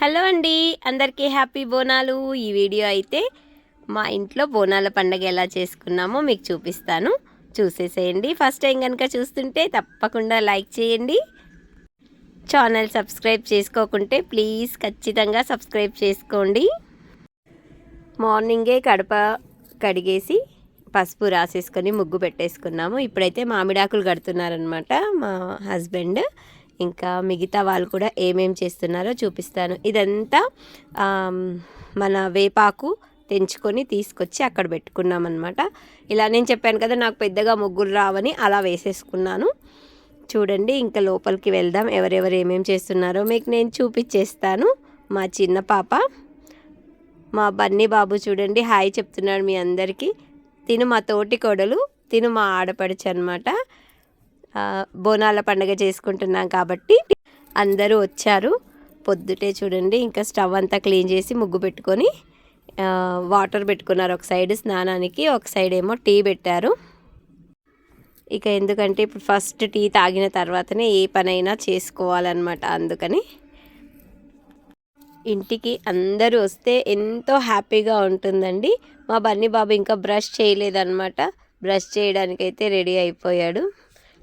Hello అండి అందరికీ happy Bonalu. ఈ వీడియో అయితే మా ఇంట్లో బోనాల పండగ ఎలా చేసుకున్నామో మీకు చూపిస్తాను. చూసేసేయండి. ఫస్ట్ టైం కనుక చూస్తుంటే తప్పకుండా లైక్ చేయండి. ఛానల్ సబ్స్క్రైబ్ చేసుకోకుంటే ప్లీజ్ ఖచ్చితంగా సబ్స్క్రైబ్ చేసుకోండి. మార్నింగే కడప కడిగేసి పసుపు రాసేసుకొని ముగ్గు పెట్టేసుకున్నాము. ఇప్పుడైతే మామిడాకులు కడుతున్నారనమాట మా హస్బెండ్. ఇంకా మిగతా వాళ్ళు కూడా ఏమేం చేస్తున్నారో చూపిస్తాను. ఇదంతా మన వేపాకు తెంచుకొని తీసుకొచ్చి అక్కడ పెట్టుకున్నాం అనమాట ఇలా నేను చెప్పాను కదా నాకు పెద్దగా ముగ్గురు రావని అలా వేసేసుకున్నాను. చూడండి ఇంకా లోపలికి వెళ్దాం. ఎవరెవరు ఏమేమి చేస్తున్నారో మీకు నేను చూపించేస్తాను. మా చిన్న పాప మా బన్నీ బాబు చూడండి హాయ్ చెప్తున్నాడు మీ అందరికీ. తిను మా తోటి కొడలు తిను మా ఆడపడుచు అనమాట బోనాల పండుగ చేసుకుంటున్నాం కాబట్టి అందరూ వచ్చారు. పొద్దుటే చూడండి ఇంకా స్టవ్ అంతా క్లీన్ చేసి ముగ్గు పెట్టుకొని వాటర్ పెట్టుకున్నారు. ఒక సైడ్ స్నానానికి ఒక సైడ్ ఏమో టీ పెట్టారు. ఇక ఎందుకంటే ఇప్పుడు ఫస్ట్ టీ తాగిన తర్వాతనే ఏ పనైనా చేసుకోవాలన్నమాట అందుకని. ఇంటికి అందరూ వస్తే ఎంతో హ్యాపీగా ఉంటుందండి. మా బన్నీ బాబు ఇంకా బ్రష్ చేయలేదన్నమాట. బ్రష్ చేయడానికైతే రెడీ అయిపోయాడు.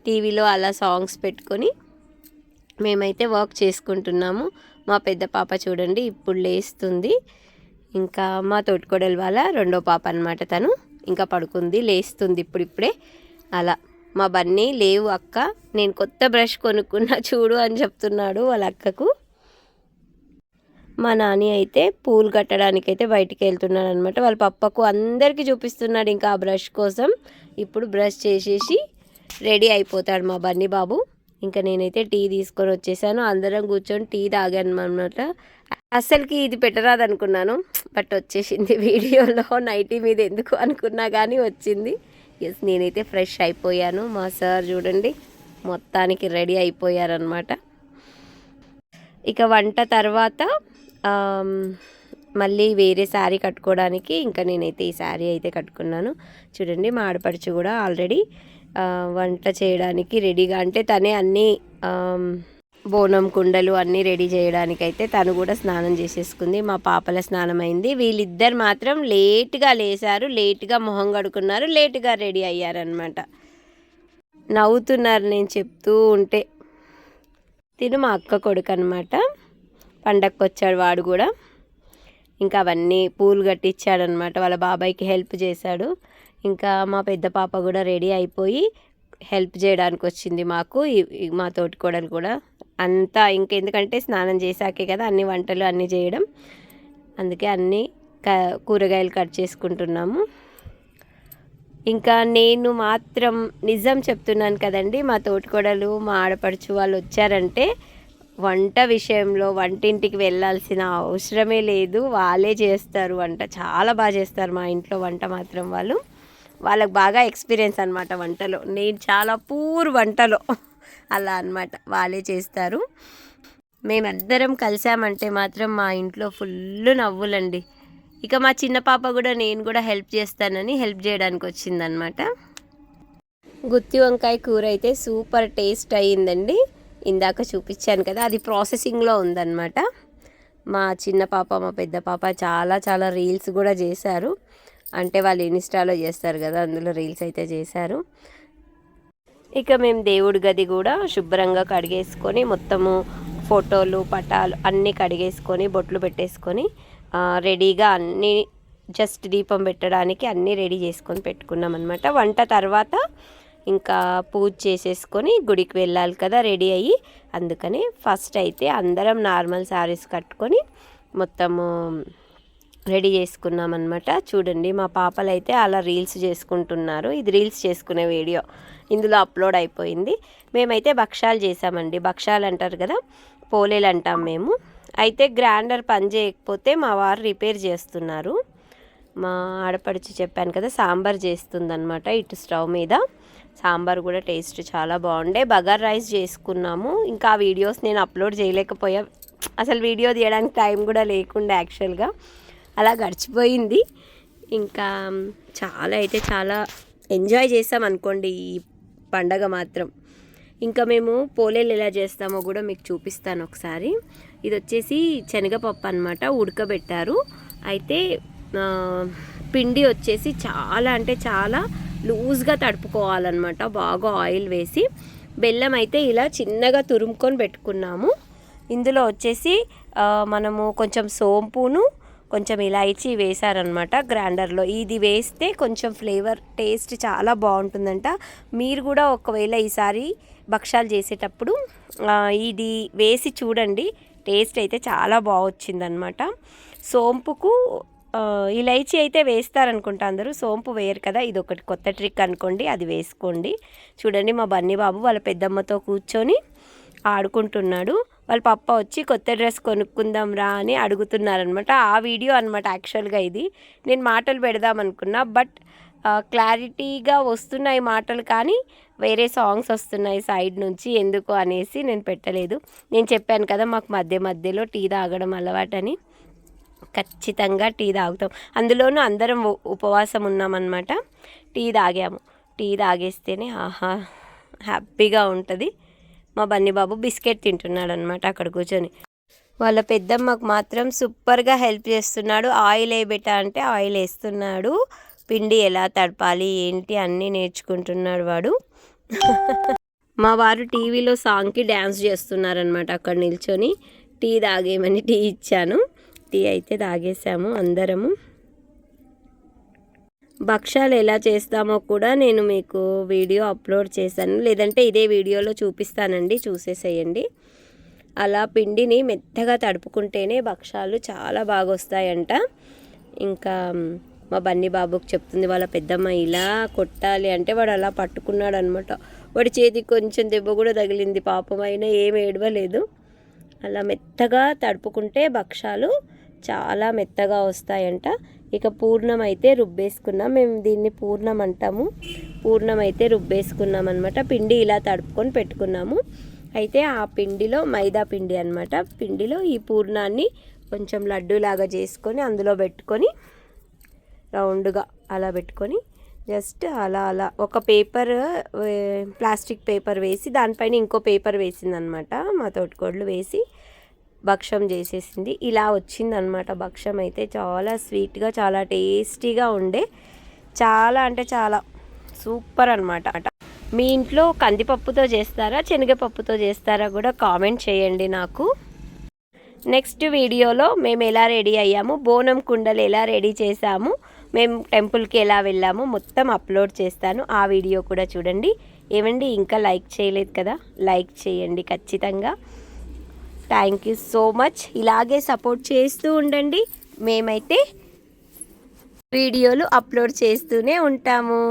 టీవీలో అలా సాంగ్స్ పెట్టుకొని మేమైతే వర్క్ చేసుకుంటున్నాము. మా పెద్ద పాప చూడండి ఇప్పుడు లేస్తుంది. ఇంకా మా తోటికోడలి వాళ్ళ రెండో పాప అనమాట తను. ఇంకా పడుకుంది లేస్తుంది ఇప్పుడిప్పుడే. అలా. మా బన్నీ లేవు అక్క. నేను కొత్త బ్రష్ కొనుక్కున్నా చూడు అని చెప్తున్నాడు వాళ్ళ అక్కకు. మా నాని అయితే పూలు కట్టడానికి అయితే బయటికి వెళ్తున్నాడు అనమాట వాళ్ళ పప్పకు అందరికీ చూపిస్తున్నాడు ఇంకా ఆ బ్రష్ కోసం. ఇప్పుడు బ్రష్ చేసేసి రెడీ అయిపోతాడు మా బన్నీ బాబు. ఇంకా నేనైతే టీ తీసుకొని వచ్చేసాను. అందరం కూర్చొని టీ తాగాను అనమాట అస్సలకి ఇది పెట్టరాదనుకున్నాను. బట్ వచ్చేసింది వీడియోలో. నైటీ మీద ఎందుకు అనుకున్నా కానీ వచ్చింది. ఎస్ నేనైతే ఫ్రెష్ అయిపోయాను. మా సార్ చూడండి మొత్తానికి రెడీ అయిపోయారనమాట ఇక వంట తర్వాత మళ్ళీ వేరే శారీ కట్టుకోవడానికి ఇంకా నేనైతే ఈ శారీ అయితే కట్టుకున్నాను. చూడండి మా ఆడపడుచు కూడా ఆల్రెడీ వంట చేయడానికి రెడీగా. అంటే తనే అన్నీ బోనం కుండలు అన్నీ రెడీ చేయడానికి అయితే తను కూడా స్నానం చేసేసుకుంది. మా పాపల స్నానం అయింది వీళ్ళిద్దరు మాత్రం లేట్గా లేచారు లేట్గా మొహం కడుకున్నారు లేట్గా రెడీ అయ్యారనమాట నవ్వుతున్నారు నేను చెప్తూ ఉంటే. తిను మా అక్క కొడుకు అనమాట పండక్కి వచ్చాడు వాడు కూడా. ఇంకా అవన్నీ పూలు కట్టించాడనమాట వాళ్ళ బాబాయ్కి హెల్ప్ చేశాడు. ఇంకా మా పెద్ద పాప కూడా రెడీ అయిపోయి హెల్ప్ చేయడానికి వచ్చింది మాకు మా తోటికోడలు కూడా. అంతా ఇంకెందుకంటే స్నానం చేశాకే కదా అన్ని వంటలు అన్నీ చేయడం. అందుకే అన్నీ క- కూరగాయలు కట్ చేసుకుంటున్నాము. ఇంకా నేను మాత్రం నిజం చెప్తున్నాను కదండి మా తోటికోడలు మా ఆడపడుచు వాళ్ళు వచ్చారంటే వంట విషయంలో వంటింటికి వెళ్ళాల్సిన అవసరమే లేదు. వాళ్ళే చేస్తారు వంట చాలా బాగా చేస్తారు మా ఇంట్లో వంట మాత్రం వాళ్ళు. వాళ్ళకి బాగా ఎక్స్పీరియన్స్ అనమాట వంటలో. నేను చాలా పూర్ వంటలో. అలా అన్నమాట వాళ్ళే చేస్తారు. మేమందరం కలిసామంటే మాత్రం మా ఇంట్లో ఫుల్ నవ్వులండి. ఇక మా చిన్న పాప కూడా నేను కూడా హెల్ప్ చేస్తానని హెల్ప్ చేయడానికి వచ్చిందనమాట గుత్తి వంకాయ కూర అయితే సూపర్ టేస్ట్ అయ్యిందండి. ఇందాక చూపించాను కదా అది ప్రాసెసింగ్లో ఉందన్నమాట. మా చిన్న పాప మా పెద్ద పాప చాలా చాలా రీల్స్ కూడా చేశారు. అంటే వాళ్ళు ఇన్స్టాలో చేస్తారు కదా అందులో రీల్స్ అయితే చేశారు. ఇక మేము దేవుడి గది కూడా శుభ్రంగా కడిగేసుకొని మొత్తము ఫోటోలు పటాలు అన్నీ కడిగేసుకొని బొట్లు పెట్టేసుకొని రెడీగా అన్నీ జస్ట్ దీపం పెట్టడానికి అన్నీ రెడీ చేసుకొని పెట్టుకున్నాం అనమాట వంట తర్వాత ఇంకా పూజ చేసేసుకొని గుడికి వెళ్ళాలి కదా రెడీ అయ్యి. అందుకని ఫస్ట్ అయితే అందరం నార్మల్ శారీస్ కట్టుకొని మొత్తము రెడీ చేసుకున్నాం అనమాట చూడండి మా పాపలు అయితే అలా రీల్స్ చేసుకుంటున్నారు. ఇది రీల్స్ చేసుకునే వీడియో. ఇందులో అప్లోడ్ అయిపోయింది. మేమైతే భక్షాలు చేసామండి భక్షాలు అంటారు కదా పోలేలు అంటాం మేము. అయితే గ్రైండర్ పని చేయకపోతే మా వారు రిపేర్ చేస్తున్నారు. మా ఆడపడిచి చెప్పాను కదా సాంబార్ చేస్తుందన్నమాట ఇటు స్టవ్ మీద. సాంబార్ కూడా టేస్ట్ చాలా బాగుండే. బగార్ రైస్ చేసుకున్నాము. ఇంకా ఆ వీడియోస్ నేను అప్లోడ్ చేయలేకపోయా. అసలు వీడియో తీయడానికి టైం కూడా లేకుండా యాక్చువల్గా. అలా గడిచిపోయింది. ఇంకా చాలా అయితే చాలా ఎంజాయ్ చేసాం అనుకోండి ఈ పండగ మాత్రం. ఇంకా మేము పోలేలు ఎలా చేస్తామో కూడా మీకు చూపిస్తాను ఒకసారి. ఇది వచ్చేసి శనగపప్పు అనమాట ఉడకబెట్టారు. అయితే పిండి వచ్చేసి చాలా అంటే చాలా లూజ్గా తడుపుకోవాలన్నమాట బాగా ఆయిల్ వేసి. బెల్లం అయితే ఇలా చిన్నగా తురుముకొని పెట్టుకున్నాము. ఇందులో వచ్చేసి మనము కొంచెం సోంపును కొంచెం ఇలాయచి వేశారనమాట గ్రైండర్లో. ఇది వేస్తే కొంచెం ఫ్లేవర్ టేస్ట్ చాలా బాగుంటుందంట. మీరు కూడా ఒకవేళ ఈసారి భక్షాలు చేసేటప్పుడు ఇది వేసి చూడండి. టేస్ట్ అయితే చాలా బాగొచ్చిందనమాట సోంపుకు ఇలైచి ఇలైచీ అయితే వేస్తారనుకుంటా అందరూ. సోంపు వేయరు కదా ఇది ఒకటి కొత్త ట్రిక్ అనుకోండి అది వేసుకోండి. చూడండి మా బన్నీ బాబు వాళ్ళ పెద్దమ్మతో కూర్చొని ఆడుకుంటున్నాడు. వాళ్ళ పప్ప వచ్చి కొత్త డ్రెస్ కొనుక్కుందాం రా అని అడుగుతున్నారనమాట. ఆ వీడియో అనమాట యాక్చువల్గా ఇది. నేను మాటలు పెడదాం అనుకున్నా బట్ క్లారిటీగా వస్తున్నాయి మాటలు కానీ వేరే సాంగ్స్ వస్తున్నాయి సైడ్ నుంచి ఎందుకు అనేసి నేను పెట్టలేదు. నేను చెప్పాను కదా మాకు మధ్య మధ్యలో టీ తాగడం అలవాటని. ఖచ్చితంగా టీ తాగుతాం. అందులోనూ అందరం ఉపవాసం ఉన్నామన్నమాట. టీ తాగాము. టీ తాగేస్తేనే ఆహా హ్యాపీగా ఉంటుంది. మా బన్నీబాబు బిస్కెట్ తింటున్నాడు అనమాట అక్కడ కూర్చొని. వాళ్ళ పెద్దమ్మకు మాత్రం సూపర్గా హెల్ప్ చేస్తున్నాడు. ఆయిల్ వేయబెట్ట అంటే ఆయిల్ వేస్తున్నాడు. పిండి ఎలా తడపాలి ఏంటి అన్నీ నేర్చుకుంటున్నాడు వాడు. మా వారు టీవీలో సాంగ్కి డ్యాన్స్ చేస్తున్నారనమాట అక్కడ నిల్చొని. టీ తాగేయమని టీ ఇచ్చాను. టీ అయితే తాగేసాము అందరము. భక్షాలు ఎలా చేస్తామో కూడా నేను మీకు వీడియో అప్లోడ్ చేశాను. లేదంటే ఇదే వీడియోలో చూపిస్తానండి. చూసేసేయండి. అలా పిండిని మెత్తగా తడుపుకుంటేనే భక్షాలు చాలా బాగా వస్తాయంట ఇంకా మా బన్నీ బాబుకి చెప్తుంది వాళ్ళ పెద్దమ్మ ఇలా కొట్టాలి. అంటే వాడు అలా పట్టుకున్నాడు అనమాట వాడి చేతికి కొంచెం దెబ్బ కూడా తగిలింది. పాపం అయినా ఏం ఏడవలేదు. అలా మెత్తగా తడుపుకుంటే భక్షాలు చాలా మెత్తగా వస్తాయంట. ఇక పూర్ణం అయితే రుబ్బేసుకున్నాం. మేము దీన్ని పూర్ణం అంటాము పూర్ణం అయితే రుబ్బేసుకున్నాం అనమాట పిండి ఇలా తడుపుకొని పెట్టుకున్నాము. అయితే ఆ పిండిలో మైదా పిండి అన్నమాట. పిండిలో ఈ పూర్ణాన్ని కొంచెం లడ్డూలాగా చేసుకొని అందులో పెట్టుకొని రౌండ్గా అలా పెట్టుకొని జస్ట్ అలా అలా ఒక పేపర్ ప్లాస్టిక్ పేపర్ వేసి దానిపైన ఇంకో పేపర్ వేసిందనమాట మా తోటికోళ్ళు వేసి భక్ష్యం చేసేసింది. ఇలా వచ్చిందనమాట భక్ష్యం అయితే. చాలా స్వీట్గా చాలా టేస్టీగా ఉండే. చాలా అంటే చాలా సూపర్ అనమాట మీ ఇంట్లో కందిపప్పుతో చేస్తారా శనగపప్పుతో చేస్తారా కూడా కామెంట్ చేయండి నాకు. నెక్స్ట్ వీడియోలో మేము ఎలా రెడీ అయ్యాము బోనం కుండలు ఎలా రెడీ చేసాము మేము టెంపుల్కి ఎలా వెళ్ళాము మొత్తం అప్లోడ్ చేస్తాను. ఆ వీడియో కూడా చూడండి. ఏమండి ఇంకా లైక్ చేయలేదు కదా? లైక్ చేయండి ఖచ్చితంగా. థ్యాంక్ యూ సో మచ్ ఇలాగే సపోర్ట్ చేస్తూ ఉండండి. మేమైతే వీడియోలు అప్లోడ్ చేస్తూనే ఉంటాము.